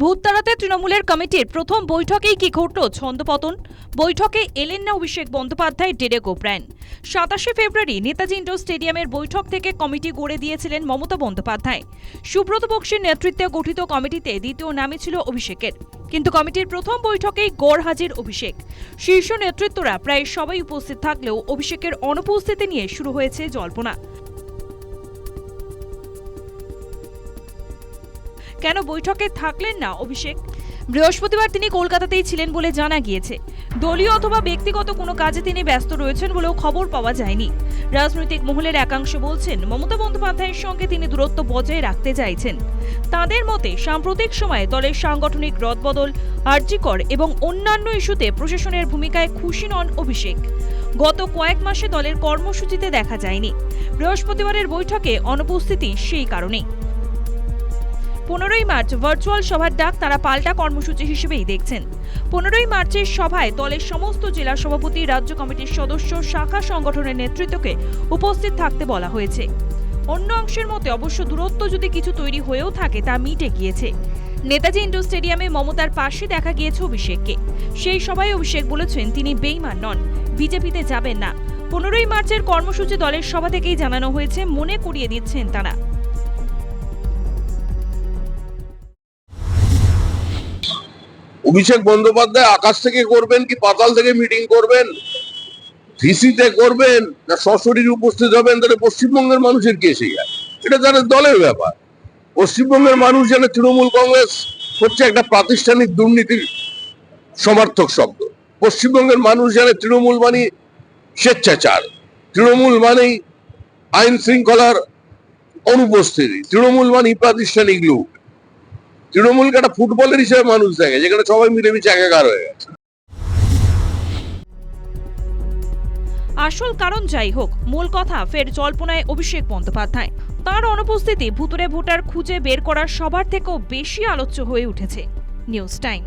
ভূত তাড়াতে তৃণমূলের কমিটির প্রথম বৈঠকেই কি ঘটল ছন্দপতন? বৈঠকে এলেন না অভিষেক বন্দ্যোপাধ্যায় ডেরেক ওব্রায়ন সাতাশে ফেব্রুয়ারি নেতাজি ইন্ডোর স্টেডিয়ামের বৈঠক থেকে কমিটি গড়ে দিয়েছিলেন মমতা বন্দ্যোপাধ্যায়। সুব্রত বক্সির নেতৃত্বে গঠিত কমিটিতে দ্বিতীয় নামে ছিল অভিষেকের। কিন্তু কমিটির প্রথম বৈঠকেই গড় হাজির অভিষেক। শীর্ষ নেতৃত্বরা প্রায় সবাই উপস্থিত থাকলেও অভিষেকের অনুপস্থিতি নিয়ে শুরু হয়েছে জল্পনা। কেন বৈঠকে থাকলেন না অভিষেক? বৃহস্পতিবার তিনি কলকাতাতেই ছিলেন বলে জানা গিয়েছে। দলীয় অথবা ব্যক্তিগত কোনো কাজে তিনি ব্যস্ত রয়েছেন বলেও খবর পাওয়া যায়নি। রাজনৈতিক মহলের একাংশ বলছেন, মমতা বন্দ্যোপাধ্যায়ের সঙ্গে তিনি দূরত্ব বজায় রাখতে চাইছেন। তাদের মতে, সাম্প্রতিক সময়ে দলের সাংগঠনিক রদবদল, আর্যিকর এবং অন্যান্য ইস্যুতে প্রশাসনের ভূমিকায় খুশি নন অভিষেক। গত কয়েক মাসে দলের কর্মসূচিতে দেখা যায়নি। বৃহস্পতিবারের বৈঠকে অনুপস্থিতি সেই কারণেই। পনেরোই মার্চ ভার্চুয়াল সভার ডাক তারা পাল্টা কর্মসূচি হিসেবেই দেখছেন। পনেরোই মার্চের সভায় দলের সমস্ত জেলা সভাপতি, রাজ্য কমিটির সদস্য, শাখা সংগঠনের নেতৃত্বকে উপস্থিত থাকতে বলা হয়েছে। অন্য অংশের মতে অবশ্য দূরত্ব যদি কিছু তৈরি হয়েও থাকে, তা মিটে গিয়েছে। নেতাজি ইন্ডোর স্টেডিয়ামে মমতার পাশে দেখা গিয়েছে অভিষেককে। সেই সভায় অভিষেক বলেছেন, তিনি বেইমান নন, বিজেপিতে যাবেন না। পনেরোই মার্চের কর্মসূচি দলের সভা থেকেই জানানো হয়েছে, মনে করিয়ে দিচ্ছেন তারা। অভিষেক বন্দ্যোপাধ্যায় আকাশ থেকে করবেন কি পাতাল থেকে মিটিং করবেন? ভিসিতে করবেন না সশরীর উপস্থিত হবেন? তাহলে পশ্চিমবঙ্গের মানুষের কি এসে যায় এটা তাদের দলের ব্যাপার। পশ্চিমবঙ্গের মানুষ জানে তৃণমূল কংগ্রেস হচ্ছে একটা প্রাতিষ্ঠানিক দুর্নীতির সমর্থক শব্দ। পশ্চিমবঙ্গের মানুষ জানে তৃণমূল মানে স্বেচ্ছাচার। তৃণমূল মানেই আইন শৃঙ্খলার অনুপস্থিতি। তৃণমূল মানে প্রাতিষ্ঠানিক লুট। তৃণমূলকে একটা ফুটবলের হিসেবে মানুষ দেখে, যেখানে সবাই মিলেমিশে একাকার হয়ে গেছে। আসল কারণ যাই হোক, মূল কথা ফের জল্পনায় অভিষেক বন্দ্যোপাধ্যায়। তার অনুপস্থিতি ভুতুরে ভোটার খুঁজে বের করার সবার থেকেও বেশি আলোচ্য হয়ে উঠেছে। News time.